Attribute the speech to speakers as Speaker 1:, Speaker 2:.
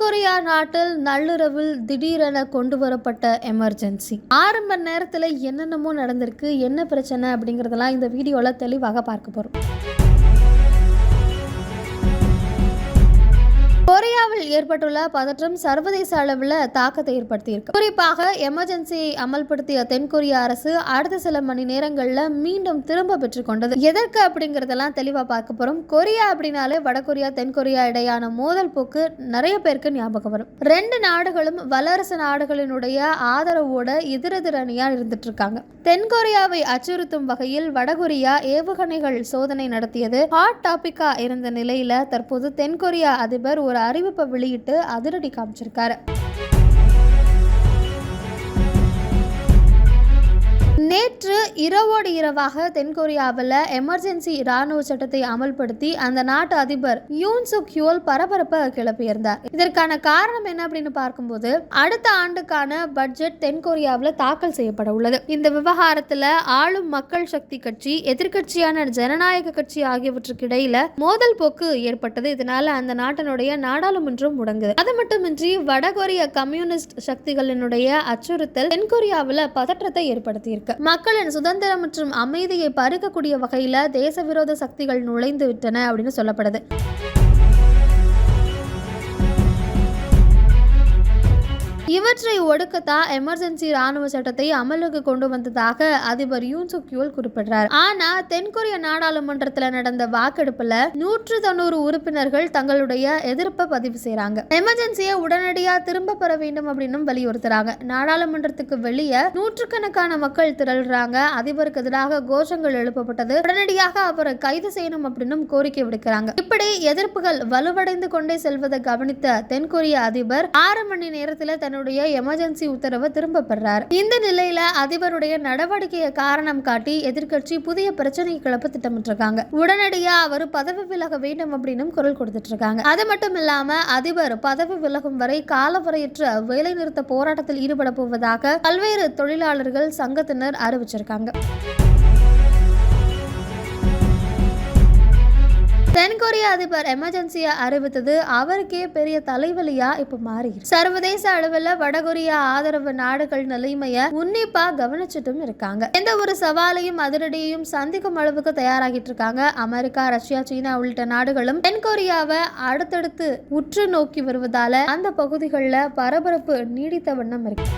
Speaker 1: தென்கொரியா நாட்டில் நள்ளிரவில் திடீரென கொண்டு வரப்பட்ட எமர்ஜென்சி ஆரம்ப நேரத்தில் என்னென்னமோ நடந்திருக்கு என்ன பிரச்சனை அப்படிங்கிறதெல்லாம் இந்த வீடியோவில் தெளிவாக பார்க்க போகிறோம் ஏற்பட்டுள்ள பதற்றம் சர்வதேச அளவில் தாக்கத்தை ஏற்படுத்தியிருக்கு. குறிப்பாக எமர்ஜென்சியை அமல்படுத்திய தென்கொரிய அரசு அடுத்த சில மணி நேரங்களில் மீண்டும் திரும்ப பெற்றுக்கொண்டது எதற்கு அப்படிங்கிறதெல்லாம் தெளிவாக பார்க்க போகிறோம் கொரியா அப்படின்னாலே வடகொரியா தென்கொரியா இடையான மோதல் போக்கு நிறைய பேருக்கு ஞாபகம் வரும். ரெண்டு நாடுகளும் வல்லரசு நாடுகளினுடைய ஆதரவோட எதிரெதிரணியா இருந்துட்டு இருக்காங்க தென்கொரியாவை அச்சுறுத்தும் வகையில் வடகொரியா ஏவுகணைகள் சோதனை நடத்தியது. ஹாட் டாபிக்கா இருந்த நிலையில தற்போது தென்கொரியா அதிபர் ஒரு அறிவிப்பை வெளியிட்டு அதிரடி காமிச்சிருக்காரு. நேற்று இரவோடு இரவாக தென்கொரியாவில் எமர்ஜென்சி இராணுவ சட்டத்தை அமல்படுத்தி அந்த நாட்டு அதிபர் யூன் சுக் யூல் பரபரப்பை கிளப்பியிருந்தார். இதற்கான காரணம் என்ன அப்படின்னு பார்க்கும்போது அடுத்த ஆண்டுக்கான பட்ஜெட் தென்கொரியாவில் தாக்கல் செய்யப்பட உள்ளது. இந்த விவகாரத்தில் ஆளும் மக்கள் சக்தி கட்சி எதிர்க்கட்சியான ஜனநாயக கட்சி ஆகியவற்றுக்கு இடையில மோதல் போக்கு ஏற்பட்டது. இதனால அந்த நாட்டினுடைய நாடாளுமன்றம் முடங்குது. அது மட்டுமின்றி வடகொரிய கம்யூனிஸ்ட் சக்திகளினுடைய அச்சுறுத்தல் தென்கொரியாவில் பதற்றத்தை ஏற்படுத்தியிருக்கு. மக்களின் சுதந்திரம் மற்றும் அமைதியை பறிக்கக்கூடிய வகையில் தேச விரோத சக்திகள் நுழைந்து விட்டன அப்படின்னு சொல்லப்படுது. இவற்றை ஒடுக்கத்தான் எமர்ஜென்சி ராணுவ சட்டத்தை அமலுக்கு கொண்டு வந்ததாக அதிபர் யூன் சுக் யூல் குறிப்பிடுறார். ஆனா தென்கொரிய நாடாளுமன்றத்தில் நடந்த வாக்கெடுப்புல நூற்று தொண்ணூறு உறுப்பினர்கள் தங்களுடைய எதிர்ப்பை பதிவு செய்யறாங்க எமர்ஜென்சியை உடனடியா திரும்ப பெற வேண்டும் அப்படின்னு வலியுறுத்துறாங்க. நாடாளுமன்றத்துக்கு வெளியே நூற்றுக்கணக்கான மக்கள் திரள்றாங்க. அதிபருக்கு எதிராக கோஷங்கள் எழுப்பப்பட்டது. உடனடியாக அவரை கைது செய்யணும் அப்படின்னு கோரிக்கை விடுக்கிறாங்க. இப்படி எதிர்ப்புகள் வலுவடைந்து கொண்டே செல்வதை கவனித்த தென்கொரிய அதிபர் ஆறு மணி நேரத்தில் தன்னுடைய எமர்ஜென்சி உத்தரவை திரும்ப பெறார். இந்த நிலையில அதிபருடைய நடவடிக்கையை காரணம் காட்டி எதிர்க்கட்சி புதிய பிரச்சனை கிளப்ப திட்டமிட்டிருக்காங்க. உடனடியா அவர் பதவி விலக வேண்டும் அப்படின்னு குரல் கொடுத்துட்டு இருக்காங்க அது மட்டும் இல்லாம அதிபர் பதவி விலகும் வரை காலவரையற்ற வேலைநிறுத்த போராட்டத்தில் ஈடுபட போவதாக பல்வேறு தொழிலாளர்கள் சங்கத்தினர் அறிவிச்சிருக்காங்க. தென்கொரிய அதிபர் எமர்ஜென்சியை அறிவித்தது அவருக்கே பெரிய தலைவலியா இப்ப மாறி சர்வதேச அளவில் வடகொரியா ஆதரவு நாடுகள் நிலைமைய உன்னிப்பா கவனிச்சுட்டும் இருக்காங்க. எந்த ஒரு சவாலையும் அதிரடியையும் சந்திக்கும் அளவுக்கு தயாராகிட்டு இருக்காங்க. அமெரிக்கா ரஷ்யா சீனா உள்ளிட்ட நாடுகளும் தென்கொரியாவை அடுத்தடுத்து உற்று நோக்கி வருவதால அந்த பகுதிகளில் பரபரப்பு நீடித்த வண்ணம் இருக்கு.